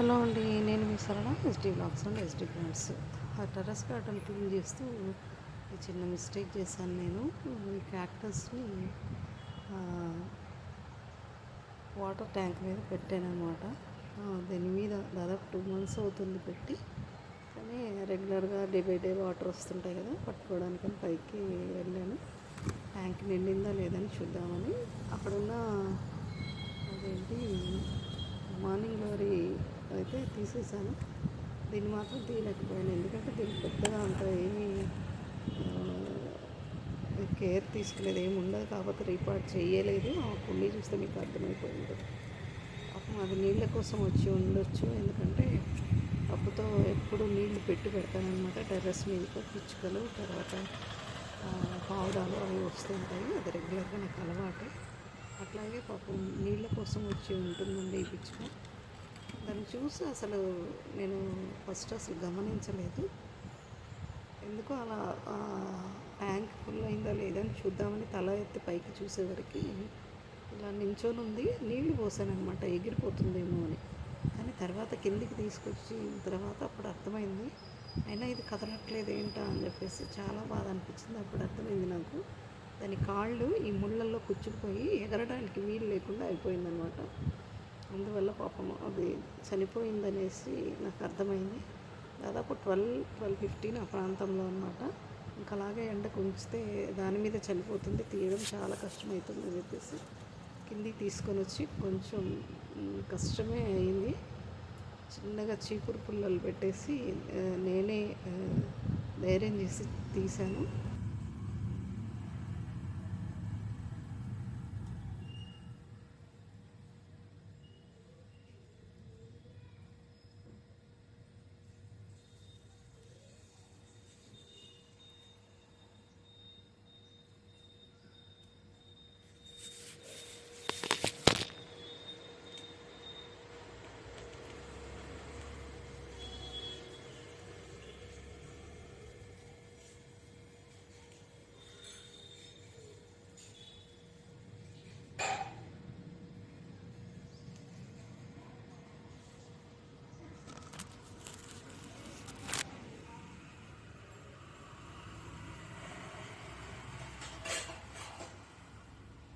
Hello అండి నేను మీ Sarala SD blogs and SD friends ఆ టెర్రస్ గార్డెన్ క్లీన్ చేస్తూ ఈ చిన్న మిస్టేక్ చేశాను నేను. ఈ క్యాక్టస్ని వాటర్ ట్యాంక్ మీద పెట్టాను అనమాట దీని మీద దాదాపు టూ మంత్స్ అవుతుంది పెట్టి. కానీ రెగ్యులర్గా డే బై డే వాటర్ వస్తుంటాయి కదా పట్టుకోవడానికి పైకి వెళ్ళాను. ట్యాంక్ నిండిందా లేదని చూద్దామని. అక్కడున్న అదేంటి మార్నింగ్ గ్లోరీ అయితే తీసేసాను దీన్ని మాత్రం తీయలేకపోయాను. ఎందుకంటే దీన్ని పెద్దగా అంత ఏమీ కేర్ తీసుకునేది ఏమి ఉండదు. కాకపోతే రీపార్ట్ చేయలేదు. ఆ కుండీ చూస్తే మీకు అర్థమైపోయింది. పాపం అది నీళ్ళ కోసం వచ్చి ఉండొచ్చు. ఎందుకంటే అప్పుతో ఎప్పుడు నీళ్ళు పెట్టి పెడతానమాట టెర్రస్ మీద పిచ్చుకలు తర్వాత పావుడాలు అవి వస్తుంటాయి అది రెగ్యులర్గా నాకు అలవాటు. అట్లాగే పాపం నీళ్ళ కోసం వచ్చి ఉంటుందండి ఈ పిచ్చుక. దాన్ని చూసి అసలు నేను ఫస్ట్ అసలు గమనించలేదు. ఎందుకో అలా ట్యాంక్ ఫుల్ అయిందా లేదని చూద్దామని తల ఎత్తి పైకి చూసేవరకు ఇలా నించొని ఉంది నీళ్ళు పోసానమాట ఎగిరిపోతుందేమో అని. కానీ తర్వాత కిందికి తీసుకొచ్చి తర్వాత అప్పుడు అర్థమైంది అయినా ఇది కదలట్లేదు ఏంటా అని చెప్పేసి చాలా బాధ అనిపించింది. అప్పుడు అర్థమైంది నాకు దాని కాళ్ళు ఈ ముళ్ళల్లో కూర్చుకుపోయి ఎగరడానికి వీలు లేకుండా అయిపోయిందనమాట పాపం అది చనిపోయిందనేసి నాకు అర్థమైంది. దాదాపు ట్వెల్వ్ ట్వెల్వ్ ఫిఫ్టీన్ ఆ ప్రాంతంలో అనమాట ఇంకా అలాగే ఎండకు ఉంచితే దాని మీద చనిపోతుంది తీయడం చాలా కష్టమవుతుంది అని చెప్పేసి కిందికి తీసుకొని వచ్చి కొంచెం కష్టమే అయింది. చిన్నగా చీపురు పుల్లలు పెట్టేసి నేనే ధైర్యం చేసి తీశాను.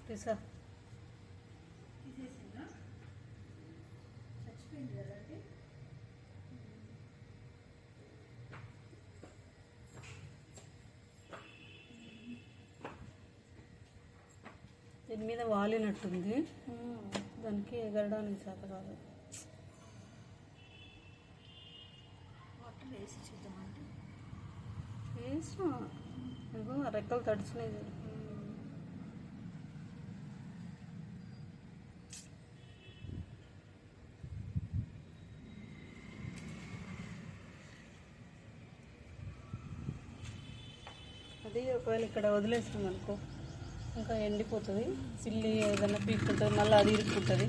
తీసా దీని మీద వాలినట్టుంది. దానికి ఎగరడానికి చేత కాదు. వాటర్ వేసి చూద్దామంటే. వేసిన. రెక్కలు తడిచినాయి అది ఒకవేళ ఇక్కడ వదిలేసాం అనుకో ఇంకా ఎండిపోతుంది. సిల్లి ఏదైనా పీక్కుంటుంది మళ్ళీ అది ఇరుక్కుంటుంది.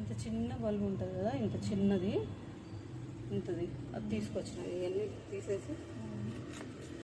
ఇంత చిన్న బల్బు ఉంటుంది కదా ఇంత చిన్నది ఉంటుంది. అది తీసుకొచ్చిన ఇవన్నీ తీసేసి